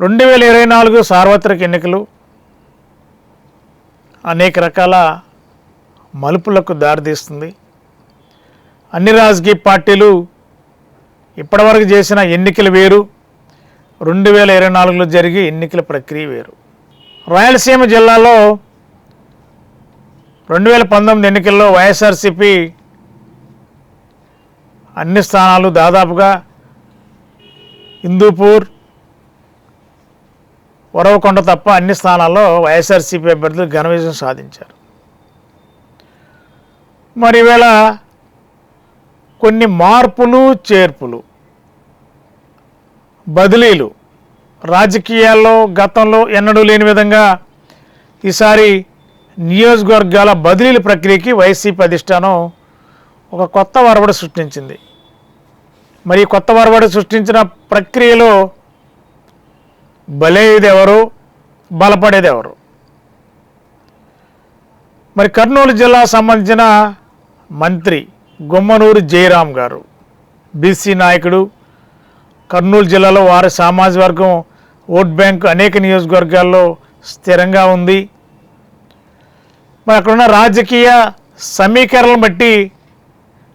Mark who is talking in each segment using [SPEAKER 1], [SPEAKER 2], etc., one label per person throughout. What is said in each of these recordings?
[SPEAKER 1] రెండు వేల ఇరవై నాలుగు సార్వత్రిక ఎన్నికలు అనేక రకాల మలుపులకు దారితీస్తుంది. అన్ని రాజకీయ పార్టీలు ఇప్పటివరకు చేసిన ఎన్నికలు వేరు. రెండు వేల ఇరవై నాలుగులో జరిగే ఎన్నికల ప్రక్రియ వేరు. రాయలసీమ జిల్లాలో రెండు వేల పంతొమ్మిది ఎన్నికల్లో వైఎస్ఆర్సిపి అన్ని స్థానాలు దాదాపుగా హిందూపూర్ ఒరవకొండ తప్ప అన్ని స్థానాల్లో వైఎస్ఆర్సీపీ అభ్యర్థులు ఘన విజయం సాధించారు. మరి ఈవేళ కొన్ని మార్పులు చేర్పులు బదిలీలు రాజకీయాల్లో గతంలో ఎన్నడూ లేని విధంగా ఈసారి నియోజకవర్గాల బదిలీల ప్రక్రియకి వైసీపీ అధిష్టానం ఒక కొత్త వరవడి సృష్టించింది. మరి కొత్త వరవడి సృష్టించిన ప్రక్రియలో బలయ్యేది ఎవరు బలపడేది ఎవరు మరి కర్నూలు జిల్లా సంబంధించిన మంత్రి గుమ్మనూరు జయరాం గారు బీసీ నాయకుడు కర్నూలు జిల్లాలో వారి సామాజిక వర్గం ఓట్ బ్యాంక్ అనేక నియోజకవర్గాల్లో స్థిరంగా ఉంది. మరి అక్కడున్న రాజకీయ సమీకరణలను బట్టి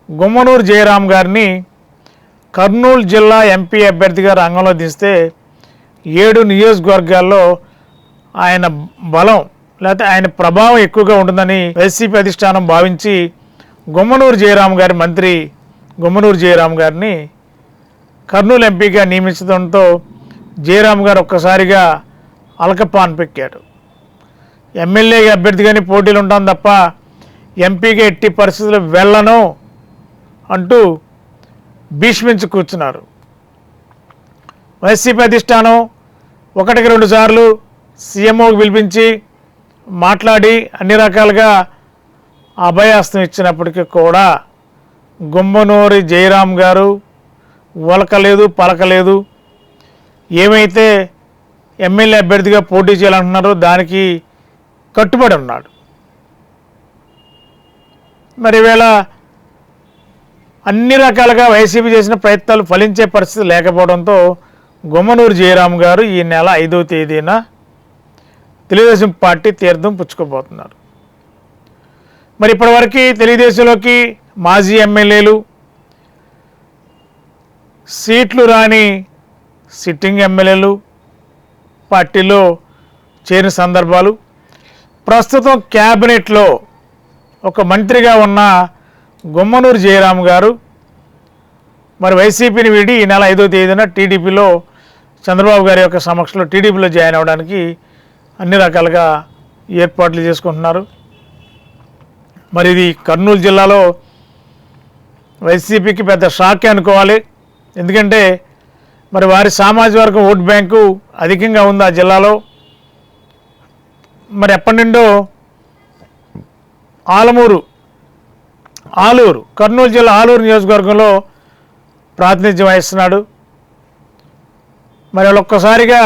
[SPEAKER 1] గుమ్మనూరు జయరాం గారిని కర్నూలు జిల్లా ఎంపీ అభ్యర్థిగా రంగంలో దిస్తే ఏడు నియోజకవర్గాల్లో ఆయన బలం లేకపోతే ఆయన ప్రభావం ఎక్కువగా ఉంటుందని వైసీపీ అధిష్టానం భావించి గుమ్మనూరు జయరాం గారి మంత్రి గుమ్మనూరు జయరాం గారిని కర్నూలు ఎంపీగా నియమించడంతో జయరాం గారు ఒక్కసారిగా అలకపాన్ పెక్కాడు ఎమ్మెల్యే అభ్యర్థిగానే పోటీలు ఉంటాం తప్ప ఎంపీగా ఎట్టి పరిస్థితులు వెళ్ళను అంటూ భీష్మించి కూర్చున్నారు. వైసీపీ అధిష్టానం ఒకటికి రెండు సార్లు సీఎంఓకి పిలిపించి మాట్లాడి అన్ని రకాలుగా అభయాస్తం ఇచ్చినప్పటికీ కూడా గుమ్మనూరి జయరాం గారు ఒలకలేదు పలకలేదు. ఏమైతే ఎమ్మెల్యే అభ్యర్థిగా పోటీ చేయాలంటున్నారో దానికి కట్టుబడి ఉన్నాడు. మరి వేళ అన్ని రకాలుగా వైసీపీ చేసిన ప్రయత్నాలు ఫలించే పరిస్థితి లేకపోవడంతో గుమ్మనూరు జయరాం గారు ఈ నెల ఐదవ తేదీన తెలుగుదేశం పార్టీ తీర్థం పుచ్చుకోబోతున్నారు. మరి ఇప్పటివరకు తెలుగుదేశంలోకి మాజీ ఎమ్మెల్యేలు సీట్లు రాని సిట్టింగ్ ఎమ్మెల్యేలు పార్టీలో చేరిన సందర్భాలు ప్రస్తుతం క్యాబినెట్లో ఒక మంత్రిగా ఉన్న గుమ్మనూరు జయరాం గారు మరి వైసీపీని వీడి ఈ నెల ఐదో తేదీన టీడీపీలో చంద్రబాబు గారి యొక్క సమక్షంలో టీడీపీలో జాయిన్ అవ్వడానికి అన్ని రకాలుగా ఏర్పాట్లు చేసుకుంటున్నారు. మరి ఇది కర్నూలు జిల్లాలో వైసీపీకి పెద్ద షాకే అనుకోవాలి. ఎందుకంటే మరి వారి సామాజిక వర్గం ఓట్ బ్యాంకు అధికంగా ఉంది ఆ జిల్లాలో. మరి ఎప్పటి నుండో ఆలమూరు ఆలూరు కర్నూలు జిల్లా ఆలూరు నియోజకవర్గంలో ప్రాతినిధ్యం వహిస్తున్నాడు. మరి ఒక్కసారిగా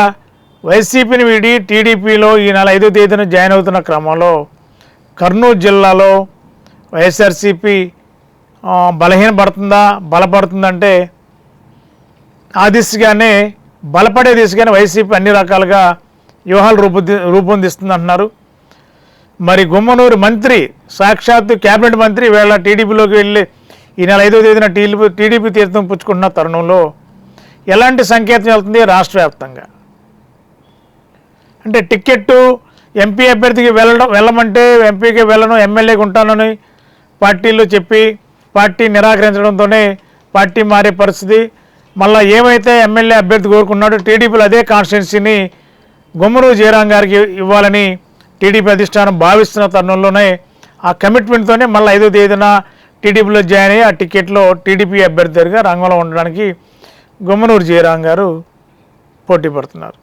[SPEAKER 1] వైసీపీని వీడి టీడీపీలో ఈ నెల ఐదో తేదీన జాయిన్ అవుతున్న క్రమంలో కర్నూలు జిల్లాలో వైఎస్ఆర్సీపీ బలహీనపడుతుందా బలపడుతుందంటే ఆ దిశగానే బలపడే దిశగానే వైసీపీ అన్ని రకాలుగా వ్యూహాలు రూపొంది రూపొందిస్తుంది అంటున్నారు మరి గుమ్మనూరు మంత్రి సాక్షాత్తు కేబినెట్ మంత్రి వేళ టీడీపీలోకి వెళ్ళి ఈ నెల ఐదో తేదీన టీడీపీ టీడీపీ తీర్థం పుచ్చుకుంటున్న తరుణంలో ఎలాంటి సంకేతం వెళ్తుంది? రాష్ట్ర వ్యాప్తంగా అంటే టిక్కెట్టు ఎంపీ అభ్యర్థికి వెళ్ళడం వెళ్ళమంటే ఎంపీకి వెళ్ళను ఎమ్మెల్యేకి ఉంటానని పార్టీలు చెప్పి పార్టీ నిరాకరించడంతోనే పార్టీ మారే పరిస్థితి. మళ్ళీ ఏమైతే ఎమ్మెల్యే అభ్యర్థి కోరుకున్నాడో టీడీపీలో అదే కాన్స్టిట్యున్సీని గుమ్మరు జయరాం గారికి ఇవ్వాలని టీడీపీ అధిష్టానం భావిస్తున్న తరుణంలోనే ఆ కమిట్మెంట్తోనే మళ్ళీ ఐదో తేదీన టీడీపీలో జాయిన్ అయ్యి ఆ టికెట్లో టీడీపీ అభ్యర్థిగా రంగంలో ఉండడానికి గుమ్మనూరు జయరాం గారు పోటీ పడుతున్నారు.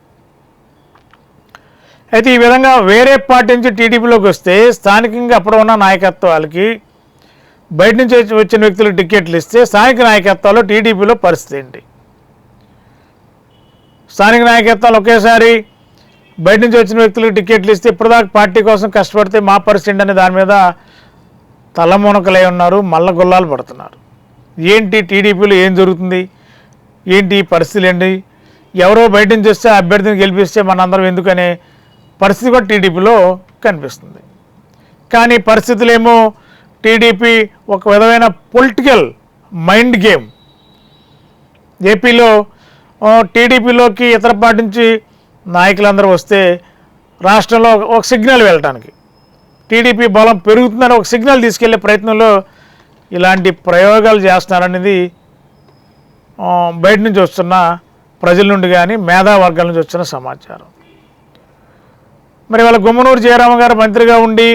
[SPEAKER 1] అయితే ఈ విధంగా వేరే పార్టీ నుంచి టీడీపీలోకి వస్తే స్థానికంగా అప్పుడు ఉన్న నాయకత్వాలకి బయట నుంచి వచ్చిన వ్యక్తులు టికెట్లు ఇస్తే స్థానిక నాయకత్వాలు టీడీపీలో పరిస్థితి ఏంటి? స్థానిక నాయకత్వాలు ఒకేసారి బయట నుంచి వచ్చిన వ్యక్తులకు టికెట్లు ఇస్తే ఇప్పటిదాకా పార్టీ కోసం కష్టపడితే మా పరిస్థితి అని అనే దాని మీద తలమునకలై ఉన్నారు మల్ల గుల్లాలు పడుతున్నారు. ఏంటి టీడీపీలో ఏం జరుగుతుంది? ఏంటి పరిస్థితులు ఏంటి? ఎవరో బయట నుంచి వస్తే అభ్యర్థిని గెలిపిస్తే మనందరం ఎందుకనే పరిస్థితి కూడా టీడీపీలో కనిపిస్తుంది. కానీ పరిస్థితులేమో టీడీపీ ఒక విధమైన పొలిటికల్ మైండ్ గేమ్. ఏపీలో టీడీపీలోకి ఇతర పార్టీ నుంచి నాయకులందరూ వస్తే రాష్ట్రంలో ఒక- సిగ్నల్ వెళ్ళటానికి. టీడీపీ బలం పెరుగుతుందని ఒక సిగ్నల్ తీసుకెళ్ళే ప్రయత్నంలో ఇలాంటి ప్రయోగాలు చేస్తున్నారనేది బయట నుంచి వస్తున్న ప్రజల నుండి కానీ మేధావర్గాల నుంచి వచ్చిన సమాచారం. మరి వాళ్ళ గుమ్మనూరు జయరామ గారు మంత్రిగా ఉండి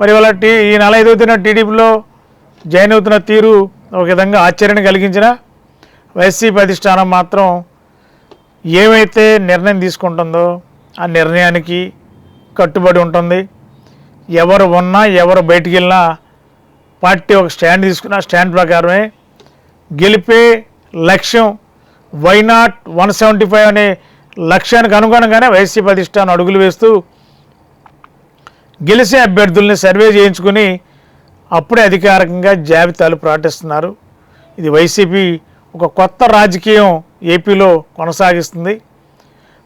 [SPEAKER 1] మరి వాళ్ళ టీ ఈ నెల ఎదుగుతున్న టీడీపీలో జాయిన్ అవుతున్న తీరు ఒక విధంగా ఆశ్చర్యాన్ని కలిగించిన వైసీపీ అధిష్టానం మాత్రం ఏమైతే నిర్ణయం తీసుకుంటుందో ఆ నిర్ణయానికి కట్టుబడి ఉంటుంది. ఎవరు ఉన్నా ఎవరు బయటికి వెళ్ళినా పార్టీ ఒక స్టాండ్ తీసుకున్న స్టాండ్ ప్రకారమే గెలిపే లక్ష్యం why not one seventy five అనే లక్ష్యానికి అనుగుణంగానే వైసీపీ అధిష్టానం అడుగులు వేస్తూ గెలిచే అభ్యర్థుల్ని సర్వే చేయించుకుని అప్పుడే అధికారికంగా జాబితాలు ప్రకటిస్తున్నారు ఇది వైసీపీ ఒక కొత్త రాజకీయం ఏపీలో కొనసాగిస్తుంది.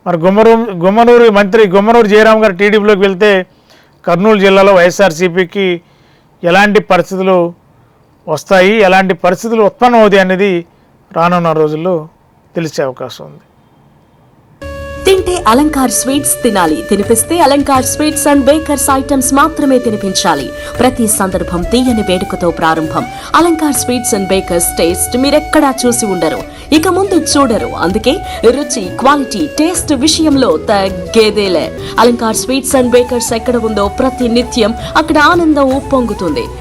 [SPEAKER 1] మరి గుమ్మరు గుమ్మనూరు మంత్రి గుమ్మనూరు జయరాం గారు టీడీపీలోకి వెళ్తే కర్నూలు జిల్లాలో వైఎస్ఆర్సీపీకి ఎలాంటి పరిస్థితులు వస్తాయి. ఎలాంటి పరిస్థితులు ఉత్పన్నమవుతాయి అనేది రానున్న రోజుల్లో తెలిసే అవకాశం ఉంది.
[SPEAKER 2] తింటే అలంకార్ స్వీట్స్ తినాలి. తినిపిస్తే Alankar sweets and bakers items మాత్రమే తినిపించాలి. ప్రతి సందర్భం తీయని వేడుకతో ప్రారంభం. Alankar sweets and bakers taste మీరెక్కడా చూసి ఉండరు. ఇక ముందు చూడరు. అందుకే రుచి క్వాలిటీ టేస్ట్ విషయంలో తగ్గేదేలే. అలంకార్ స్వీట్స్ అండ్ బేకర్స్ ఎక్కడ ఉందో ప్రతి నిత్యం అక్కడ ఆనందం ఉప్పొంగుతుంది.